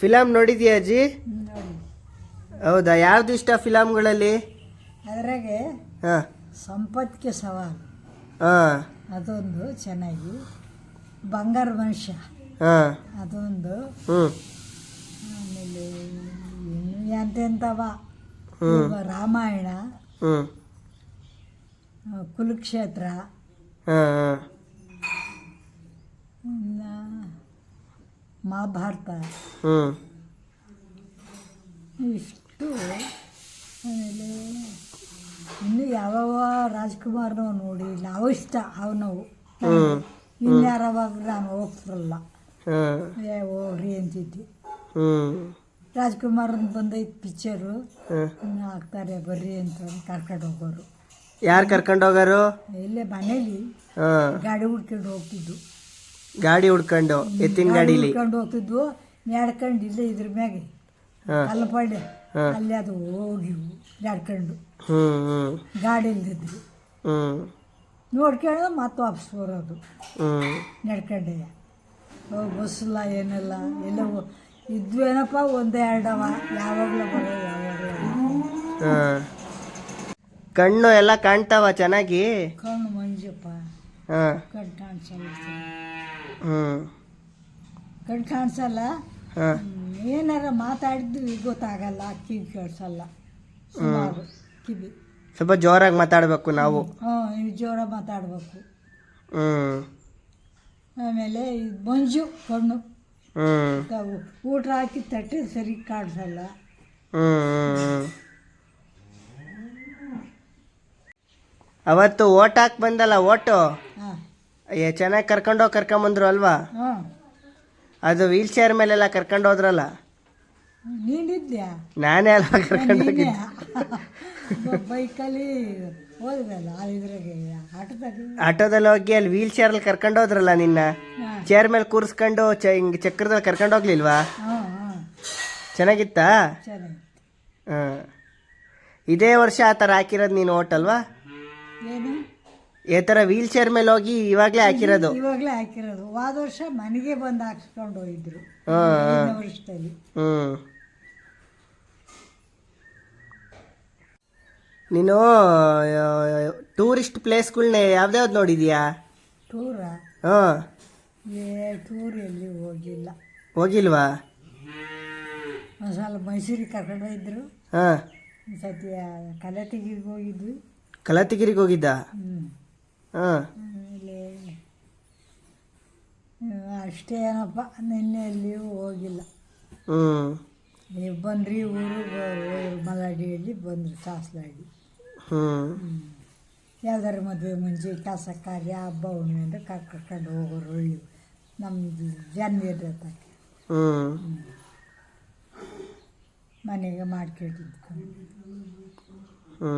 Film ನೋಡಿದ್ಯಾ ಅಜ್ಜಿ? ನೋಡಿ. ಹೌದಾ? ಯಾವ್ದು ಇಷ್ಟ ಫಿಲಮ್ಗಳಲ್ಲಿ ಅದ್ರಾಗೆ ಹಾಂ. ಸಂಪತ್ಗೆ ಸವಾಲು. ಹಾಂ. ಅದೊಂದು ಚೆನ್ನಾಗಿ. ಬಂಗಾರ ಮನುಷ್ಯ. ಹಾಂ. ಅದೊಂದು. ಹ್ಞೂ ಆಮೇಲೆ ಇನ್ನು ಎಂತೆಂಥವ ರಾಮಾಯಣ ಹ್ಞೂ ಕುರುಕ್ಷೇತ್ರ ಹಾಂ ಹಾಂ ಇನ್ನ ಮಹಾಭಾರತ. ಹ್ಞೂ ಇಷ್ಟು ಆಮೇಲೆ ಇನ್ನು ಯಾವ ರಾಜ್ಕುಮಾರ್ನವು ನೋಡಿ ನಾವು ಇಷ್ಟ ಅವನವು. ಇನ್ಯಾರವಾಗ ನಾನು ಹೋಗ್ತಿರಲ್ಲ. ಏ ಹೋಗ್ರಿ ಅಂತಿದ್ದೆ ರಾಜ್ಕುಮಾರ್ ರಾಜ್ಕುಮಾರನ್ ಬಂದೈತೆ ಪಿಕ್ಚರು. ಇನ್ನು ಹಾಕ್ತಾರೆ ಬರ್ರಿ ಅಂತ ಕರ್ಕೊಂಡು ಹೋಗೋರು. ಯಾರು ಕರ್ಕೊಂಡು ಹೋಗಾರು? ಇಲ್ಲೇ ಮನೇಲಿ ಗಾಡಿ ಹುಡ್ಕೊಂಡು ಹೋಗ್ತಿದ್ದು ಗಾಡಿ ಹುಡ್ಕೊಂಡು ಎತ್ತಿನ ಗಾಡಿಲಿ. ಹುಡ್ಕೊಂಡು ಹೋಗ್ತಿದ್ವು ನಡ್ಕೊಂಡು ಇಲ್ಲೇ ಇದ್ರ ಮ್ಯಾಗೆ ಹಾಂ. ಅಲ್ಲಿ ಅದು ಹೋಗಿ ನಡ್ಕೊಂಡು ಹ್ಞೂ ಹ್ಞೂ ಗಾಡಿ ಇಲ್ದಿದ್ವಿ ಹ್ಞೂ ನೋಡ್ಕೊಂಡು ಮತ್ತೆ ವಾಪಸ್ ಬರೋದು. ಹ್ಞೂ ನಡ್ಕೊಂಡೆ ಬಸ್ಸಿಲ್ಲ ಏನಿಲ್ಲ ಎಲ್ಲ ಹೋ- ಇದ್ವೇನಪ್ಪ ಒಂದೇ ಎರಡವ ಯಾವಾಗಲೂ ಬರೋ ಯಾವಾಗಲೂ ಹಾಂ. ಕಣ್ಣು ಎಲ್ಲ ಕಾಣ್ತಾವ ಚೆನ್ನಾಗಿ? ಕಣ್ಣು ಮಂಜಪ್ಪ. ಹಾಂ. ಕಣ್ಣು ಕಾಣಿಸಲ್ಲ. ಕಣ್ಣು ಕಾಣಿಸಲ್ಲ? ಹಾಂ. ಏನಾರ ಮಾತಾಡಿದ್ದು ಗೊತ್ತಾಗಲ್ಲ ಕಿವಿ ಕೇಳಿಸಲ್ಲ. ಸುಮಾರು ಕಿವಿ. ಸ್ವಲ್ಪ ಜೋರಾಗಿ ಮಾತಾಡಬೇಕು ನಾವು. ಹ್ಞೂ ಜೋರಾಗಿ ಜೋರ ಮಾತಾಡಬೇಕು ಆಮೇಲೆ ಇದು ಮಂಜು ಕಣ್ಣು. ಹ್ಞೂ ತಾವು ಊಟ ಹಾಕಿ ತಟ್ಟೆ ಸರಿ ಕಾಣಿಸಲ್ಲ. ಅವತ್ತು ಓಟ್ ಹಾಕಿ ಬಂದಲ್ಲ ಓಟು? ಏ ಚೆನ್ನಾಗಿ ಕರ್ಕೊಂಡೋಗಿ ಕರ್ಕೊಂಬಂದ್ರು ಅಲ್ವಾ? ಹಾಂ. ಅದು ವೀಲ್ ಚೇರ್ ಮೇಲೆಲ್ಲ ಕರ್ಕೊಂಡು ಹೋದ್ರಲ್ಲ? ನೀನಿದ್ಯಾ ನಾನೇ ಅಲ್ವಾ ಕರ್ಕೊಂಡು ಹೋಗಿದ್ದೆ? ಬೈಕಲ್ಲಿ ಹೋದ್ರಲ್ಲ ಇದ್ರಾಗೆ ಆಟದಾಗ ಆಟೋದಲ್ಲಿ ಹೋಗಿ ಅಲ್ಲಿ ವೀಲ್ ಚೇರಲ್ಲಿ ಕರ್ಕೊಂಡು ಹೋದ್ರಲ್ಲ ನಿನ್ನ? ಚೇರ್ ಮೇಲೆ ಕೂರಿಸ್ಕೊಂಡು ಚ ಹಿಂಗೆ ಚಕ್ರದಲ್ಲಿ ಕರ್ಕೊಂಡು ಹೋಗ್ಲಿಲ್ವಾ? ಹಾಂ ಹಾಂ. ಚೆನ್ನಾಗಿತ್ತಾ? ಚೆನ್ನಾಗಿ ಹಾಂ. ಇದೇ ವರ್ಷ ಆ ಥರ ಹಾಕಿರೋದು ನೀನು ಓಟ್ ಅಲ್ವಾ? ಏನು? ಈ ಥರ ವೀಲ್ ಚೇರ್ ಮೇಲೆ ಹೋಗಿ ಇವಾಗಲೇ ಹಾಕಿರೋದು. ಇವಾಗಲೇ ಹಾಕಿರೋದು. ಹೋದ ವರ್ಷ ಮನೆಗೆ ಬಂದು ಹಾಕ್ಸ್ಕೊಂಡು ಹೋಗಿದ್ರು. ಹಿಂದಿನ ವರ್ಷದಲ್ಲಿ. ಹ್ಞೂ ನೀನು ಟೂರಿಸ್ಟ್ ಪ್ಲೇಸ್ಗಳನ್ನ ಯಾವ್ದ್ಯಾವ್ದು ನೋಡಿದ್ಯಾ? ಟೂರ ಹಾಂ. ಏ ಟೂರ್ ಎಲ್ಲಿ ಹೋಗಿಲ್ಲ. ಹೋಗಿಲ್ವಾ? ಒಂದು ಸಲ ಮೈಸೂರಿಗೆ ಕರ್ಕೊಂಡು ಹೋಗಿದ್ರು. ಹಾಂ. ಸತ್ಯ ಸತಿ ಕಲತಿಗಿಗೆ ಹೋಗಿದ್ವಿ. ಕಲತಿಗಿರಿಗೆ ಹೋಗಿದ್ದ? ಹ್ಞೂ ಹಾಂ. ಆಮೇಲೆ ಅಷ್ಟೇ ಏನಪ್ಪ ನಿನ್ನೆ ಎಲ್ಲಿಯೂ ಹೋಗಿಲ್ಲ. ಹ್ಞೂ ನೀವು ಬಂದ್ರಿ ಊರಿಗೆ ಮಲಾಡಿಯಲ್ಲಿ ಬಂದ್ರಿ ಸಾಸ್ಲಾಡಿ. ಹ್ಞೂ ಯಾವ್ದಾರು ಮದುವೆ ಮುಂಚೆ ಕೆಲಸ ಕಾರ್ಯ ಹಬ್ಬ ಹುಣ್ಣಿಮೆ ಅಂದರೆ ಕರ್ಕೊಂಡು ಹೋಗೋರು ಒಳ್ಳೆ ನಮ್ಮದು ಜನ ಇರ್ತೈತೆ ಹ್ಞೂ ಮನೆಗೆ ಮಾಡ್ಕೊಟ್ಟಿದ್ದು ಹ್ಞೂ